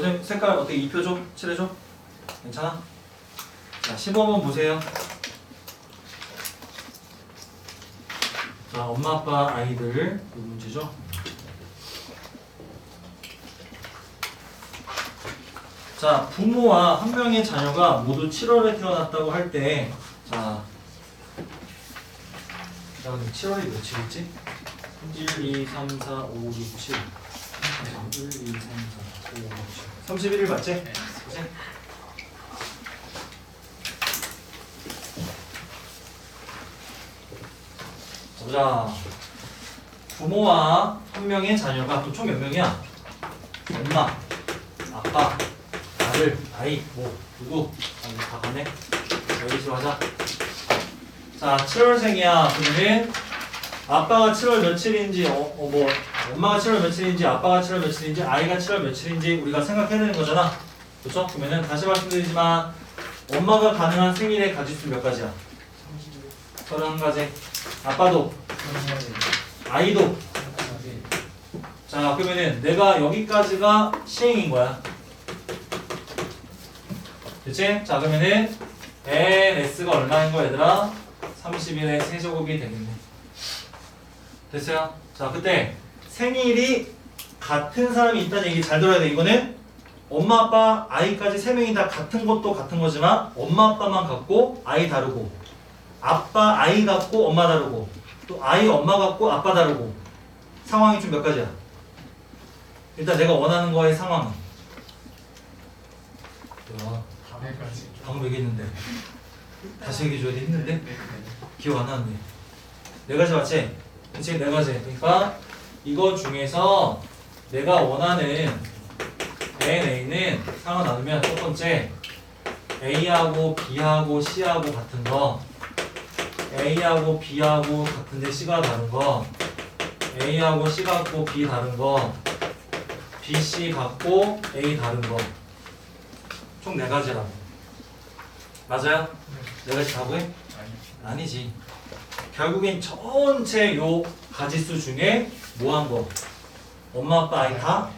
색- 색깔 어떻게 입혀줘? 칠해줘? 괜찮아? 자 15번 보세요 자 엄마 아빠 아이들 이 문제죠 자 부모와 한 명의 자녀가 모두 7월에 태어났다고 할 때 자, 자 근데 7월이 며칠이지? 1, 2, 3, 4, 5, 6, 7 1, 2, 3, 4, 5, 6, 7 31일 맞지? 그치? 자, 보자 부모와 한 명의 자녀가 또 총 몇 명이야? 엄마, 아빠, 아들, 아이, 뭐 누구? 아, 다 가네. 여기서 하자. 자, 7월생이야. 그러면 아빠가 7월 며칠인지, 어, 어, 뭐 엄마가 7월 며칠인지, 아빠가 7월 며칠인지, 아이가 7월 며칠인지 우리가 생각해야 되는 거잖아. 그렇죠? 그러면은 다시 말씀드리지만 엄마가 가능한 생일의 가지수 몇 가지야? 31가지. 아빠도, 아이도. 자, 그러면은 내가 여기까지가 시행인 거야. 그치? 자, 그러면은 NS가 얼마인 거 얘들아? 31의 세제곱이 되겠네. 됐어요? 자, 그때 생일이 같은 사람이 있다는 얘기 잘 들어야 돼. 이거는 엄마, 아빠, 아이까지 세 명이 다 같은 것도 같은 거지만 엄마, 아빠만 같고 아이 다르고 아빠, 아이 같고 엄마 다르고 또 아이, 엄마 같고 아빠 다르고 상황이 좀 몇 가지야. 일단 내가 원하는 거의 상황은 뭐야? 방금 얘기했는데 다시 얘기해줘야 돼 했는데 기억 안 나는데 네 가지 맞지? 그치 네 가지 그러니까 이거 중에서 내가 원하는 NA는 상호 나누면 첫 번째 A하고 B하고 C하고 같은 거 A하고 B하고 같은데 C가 다른 거 A하고 C 같고 B 다른 거 B, C 같고 A 다른 거총네 가지라고 맞아요? 네 가지 다 구해? 아니지. 결국엔 전체 요 가지수 중에 뭐 한 거? 엄마 아빠 아이 다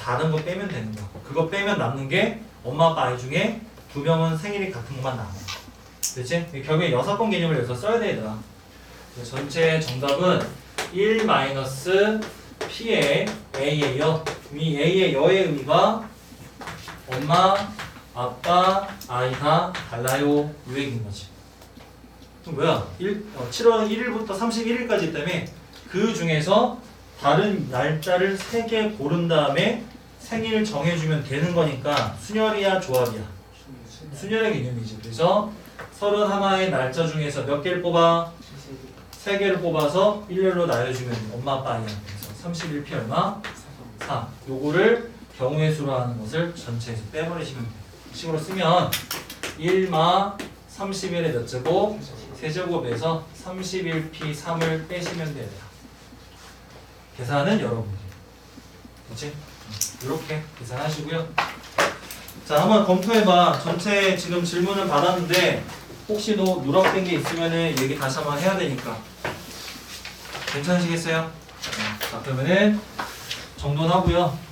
다른 거 빼면 되는 거. 그거 빼면 남는 게 엄마 아빠 아이 중에 두 명은 생일이 같은 것만 남아. 그렇지? 결국에 여섯 번 개념을 여기서 써야 되더라. 전체 정답은 1 마이너스 P의 A예요. 이 A의 여의 의미가 엄마, 아빠, 아이 다 달라요. 이 얘기인 거지. 뭐야? 1, 어, 7월 1일부터 31일까지 있다며 그 중에서 다른 날짜를 3개 고른 다음에 생일 정해주면 되는 거니까 순열이야 조합이야 순열의 개념이지 그래서 31의 날짜 중에서 몇 개를 뽑아? 3개를 뽑아서 일렬로 나눠주면 엄마 아빠 아이한테 그래서 31피 얼마? 4 요거를 경우의 수로 하는 것을 전체에서 빼버리시면 돼요 이 식으로 쓰면 1마 31의 몇 제곱? 세제곱에서 31p 3을 빼시면 돼요. 계산은 여러분이. 그렇지? 이렇게 계산하시고요. 자, 한번 검토해봐. 전체 지금 질문을 받았는데 혹시 도 누락된 게 있으면 얘기 다시 한번 해야 되니까. 괜찮으시겠어요? 자, 그러면은 정돈하고요.